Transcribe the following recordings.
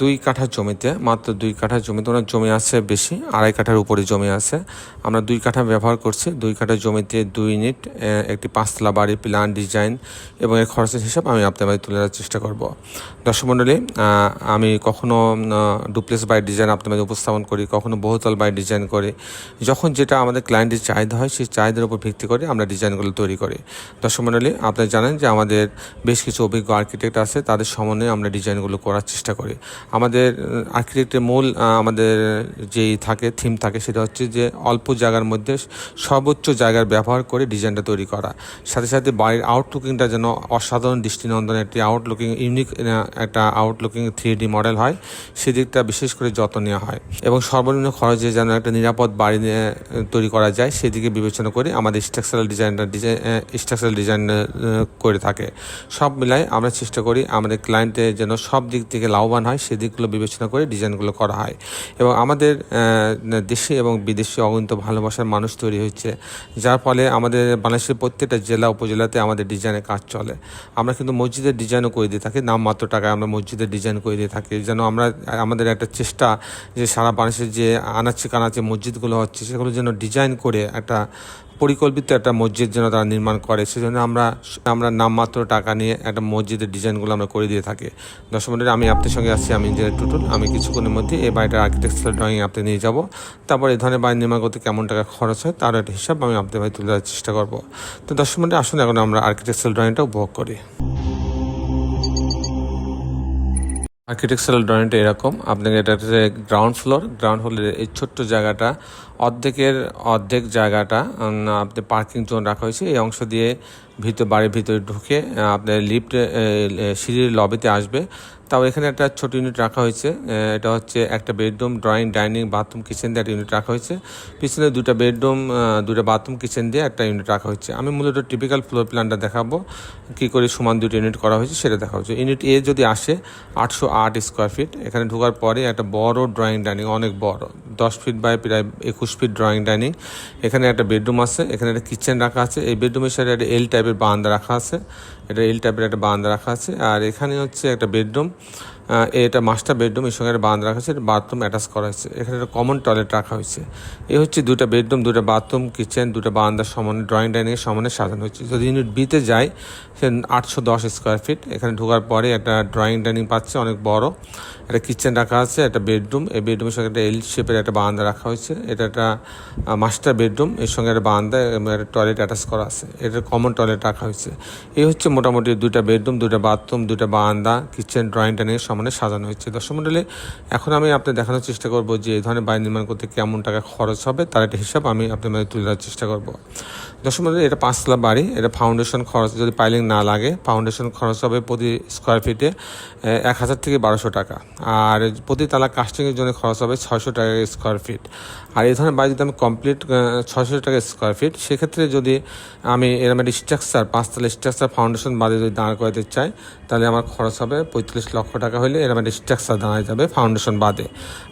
দুই কাঠা জমিতে, মাত্র দুই কাঠা জমিতে ওনার জমি আছে বেশি, আড়াই কাঠার উপরে জমি আছে। আমরা দুই কাঠা ব্যবহার করছি, দুই কাঠা জমিতে দুই ইউনিট একটি পাঁচতলা বাড়ি প্ল্যান ডিজাইন এবং এর খরচের হিসাব আমি আপনার বাড়ি তুলে ধরার চেষ্টা করব। দর্শক মণ্ডলী আমি কখনো ডুপ্লেস বাই ডিজাইন আপনার মাঝে উপস্থাপন করি, কখনো বহুতল বাই ডিজাইন করি। যখন যেটা আমাদের ক্লায়েন্টের চাহিদা হয়, সেই চাহিদার উপর ভিত্তি করে আমরা ডিজাইনগুলো তৈরি করি। দর্শক মণ্ডলী আপনারা জানেন যে আমাদের বেশ কিছু অভিজ্ঞ আর্কিটেক্ট আছে, তাদের সমন্বয়ে আমরা ডিজাইনগুলো করার চেষ্টা করি। আমাদের আর্কিটেক্টের মূল আমাদের যেই থাকে থিম থাকে, সেটা হচ্ছে যে অল্প জায়গার মধ্যে সর্বোচ্চ জায়গার ব্যবহার করে ডিজাইনটা তৈরি করা। সাথে সাথে বাড়ির আউটলুকিংটা যেন অসাধারণ দৃষ্টিনন্দন, একটি আউটলুকিং ইউনিক একটা আউটলুকিং থ্রি ডি মডেল হয়, সেদিকটা বিশেষ করে যত্ন নেওয়া হয়। এবং সর্বনিম্ন খরচে যেন একটা নিরাপদ বাড়ি তৈরি করা যায়, সেদিকে বিবেচনা করে আমাদের স্ট্রাকচারাল ডিজাইনটা ডিজাইন স্ট্রাকচারাল ডিজাইন করে থাকে। সব মিলাই আমরা চেষ্টা করি আমাদের ক্লায়েন্টের যেন সব দিক থেকে লাভবান হয় সেদিকগুলো বিবেচনা করে ডিজাইনগুলো করা হয়। এবং আমাদের দেশে এবং বিদেশে অগণিত ভালোবাসার মানুষ তৈরি হচ্ছে যার ফলে আমাদের বাংলাদেশের প্রত্যেকটা জেলা, উপজেলাতে আমাদের ডিজাইনের কাজ চলে। আমরা কিন্তু মসজিদের ডিজাইনও করে দিয়ে থাকি, নামমাত্র টাকায় আমরা মসজিদের ডিজাইন করে দিয়ে থাকি। যেন আমরা, আমাদের একটা চেষ্টা যে সারা বাংলাদেশের যে আনাচে কানাচে মসজিদগুলো হচ্ছে, সেগুলো যেন ডিজাইন করে একটা পরিকল্পিত একটা মসজিদ যেন তারা নির্মাণ করে সেজন্য আমরা আমরা নামমাত্র টাকা নিয়ে একটা মসজিদের ডিজাইনগুলো আমরা করে দিয়ে থাকি। দশ মন্ডলী, আমি আপনার সঙ্গে আসছি আমি ইঞ্জিনিয়ার টুটুল আমি কিছুক্ষণের মধ্যে এই বাড়িটার আর্কিটেকচারাল ড্রয়িং আপনি নিয়ে যাব। তারপর এই ধরনের বাড়ি নির্মাণ করতে কেমন টাকা খরচ হয় তার একটা হিসাব আমি আপনাদের ভাই তুলে দেওয়ার চেষ্টা করব। তো দশ মন্ডলী, আসুন এখন আমরা আর্কিটেকচারাল ড্রয়িংটা উপভোগ করি। আর্কিটেকচারাল ড্রয়িংটা এরকম। আপনাকে এটা হচ্ছে গ্রাউন্ড ফ্লোর গ্রাউন্ড ফ্লোরের এই ছোট্ট জায়গাটা, অর্ধেকের অর্ধেক জায়গাটা আপনি পার্কিং জোন রাখা হয়েছে। এই অংশ দিয়ে ভিতর বাড়ির ভিতরে ঢুকে আপনার লিফট সিঁড়ির লবিতে আসবে। তাও এখানে একটা ছোট ইউনিট রাখা হয়েছে। এটা হচ্ছে একটা bedroom drawing dining bathroom kitchen দিয়ে একটা ইউনিট রাখা হয়েছে। পিছনে দুটা বেডরুম দুটা বাথরুম কিচেন দিয়ে একটা ইউনিট রাখা হয়েছে। আমি মূলত টিপিক্যাল ফ্লোর প্ল্যানটা দেখাবো, কী করে সমান দুটো ইউনিট করা হয়েছে সেটা দেখা হচ্ছে ইউনিট এ যদি আসে, আটশো আট স্কোয়ার ফিট এখানে ঢোকার পরে একটা বড় ড্রয়িং ডাইনিং অনেক বড়। দশ ফিট বাই প্রায় একুশ ফিট ড্রয়িং ডাইনিং এখানে একটা বেডরুম আছে, এখানে একটা কিচেন রাখা আছে। এই বেডরুমের সাথে একটা এল টাইপের বারান্দা রাখা আছে। এটা এল টাইপের একটা বারান্দা রাখা আছে। আর এখানে হচ্ছে একটা বেডরুম এটা মাস্টার বেডরুম এর সঙ্গে একটা বারান্দা রাখা আছে বাথরুম অ্যাটাচ করা হয়েছে। এখানে একটা কমন টয়লেট রাখা হয়েছে। এই হচ্ছে দুটা বেডরুম দুটা বাথরুম কিচেন দুটো বারান্দার সমানে ড্রয়িং ডাইনিংয়ের সমানে সাজানো হয়েছে। যদি ইউনিট বিতে যায় সে আটশো দশ স্কোয়ার ফিট এখানে ঢোকার পরে একটা ড্রয়িং ডাইনিং পাচ্ছে, অনেক বড়। একটা কিচেন রাখা আছে, একটা বেডরুম এই বেডরুমের সঙ্গে একটা এল শেপের একটা বারান্দা রাখা হয়েছে। এটা একটা মাস্টার বেডরুম এর সঙ্গে একটা বারান্দা একটা টয়লেট অ্যাটাচ করা আছে। এটা কমন টয়লেট রাখা হয়েছে। এই হচ্ছে মোটামুটি দুইটা বেডরুম দুইটা বাথরুম দুইটা বারান্দা কিচেন ড্রয়িং ডাইনিং সমানে সাজানো হয়েছে দর্শক মন্ডলী, এখন আমি আপনার দেখানোর চেষ্টা করব যে এই ধরনের বাড়ি নির্মাণ করতে কেমন টাকা খরচ হবে, তার একটা হিসাব আমি আপনার মধ্যে তুলে ধরার চেষ্টা করব। দর্শক মন্ডলী, এটা পাঁচতলা বাড়ি, এটা ফাউন্ডেশন খরচ, যদি পাইলিং না লাগে ফাউন্ডেশন খরচ হবে প্রতি স্কোয়ার ফিটে এক হাজার থেকে বারোশো টাকা। আর প্রতি তালা কাস্টিংয়ের জন্য খরচ হবে ছয়শো টাকা স্কোয়ার ফিট আর এই ধরনের বাড়ি যদি আমি কমপ্লিট ছয়শো টাকা স্কোয়ার ফিট সেক্ষেত্রে যদি আমি এরকম একটা স্ট্রাকচার পাঁচতলা স্ট্রাকচার ফাউন্ডেশন বাদে যদি দাঁড় করাতে চাই, তাহলে আমার খরচ হবে পঁয়ত্রিশ লক্ষ টাকা হলে এরকম একটা স্ট্রাকচার দাঁড়ায় যাবে ফাউন্ডেশন বাদে।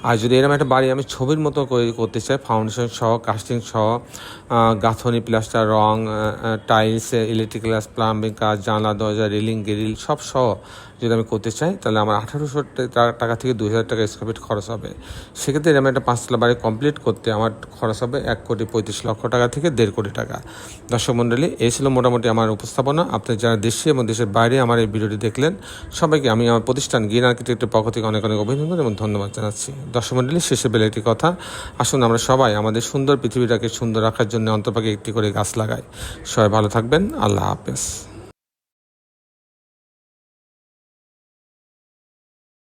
আর যদি এরকম একটা বাড়ি আমি ছবির মতো করে করতে চাই ফাউন্ডেশন সহ কাস্টিং সহ গাঁথনি প্লাস্টার রং টাইলস ইলেকট্রিক্যাল প্লাম্বিং কাজ, জানলা, দরজা রেলিং গ্রিল সব সহ যদি আমি করতে চাই, তাহলে আমার আঠারোশো টাকা থেকে দুই হাজার টাকা স্কোয়ার ফিট খরচ হবে। সেক্ষেত্রে আমি একটা পাঁচতলা বাড়ি কমপ্লিট করতে আমার খরচ হবে এক কোটি পঁয়ত্রিশ লক্ষ টাকা থেকে দেড় কোটি টাকা। দর্শক মণ্ডলী, এই ছিল মোটামুটি আমার উপস্থাপনা। আপনি যারা দেশে এবং দেশের বাইরে আমার এই ভিডিওটি দেখলেন, সবাইকে আমি আমার প্রতিষ্ঠান গ্রিন আর্কিটেক্টের পক্ষ থেকে অনেক অনেক অভিনন্দন এবং ধন্যবাদ জানাচ্ছি। দর্শক মন্ডলী শেষে বেলে একটি কথা, আসুন আমরা সবাই আমাদের সুন্দর পৃথিবীটাকে সুন্দর রাখার জন্য অন্তপাকে একটি করে গাছ লাগাই। সবাই ভালো থাকবেন, আল্লাহ হাফেজ।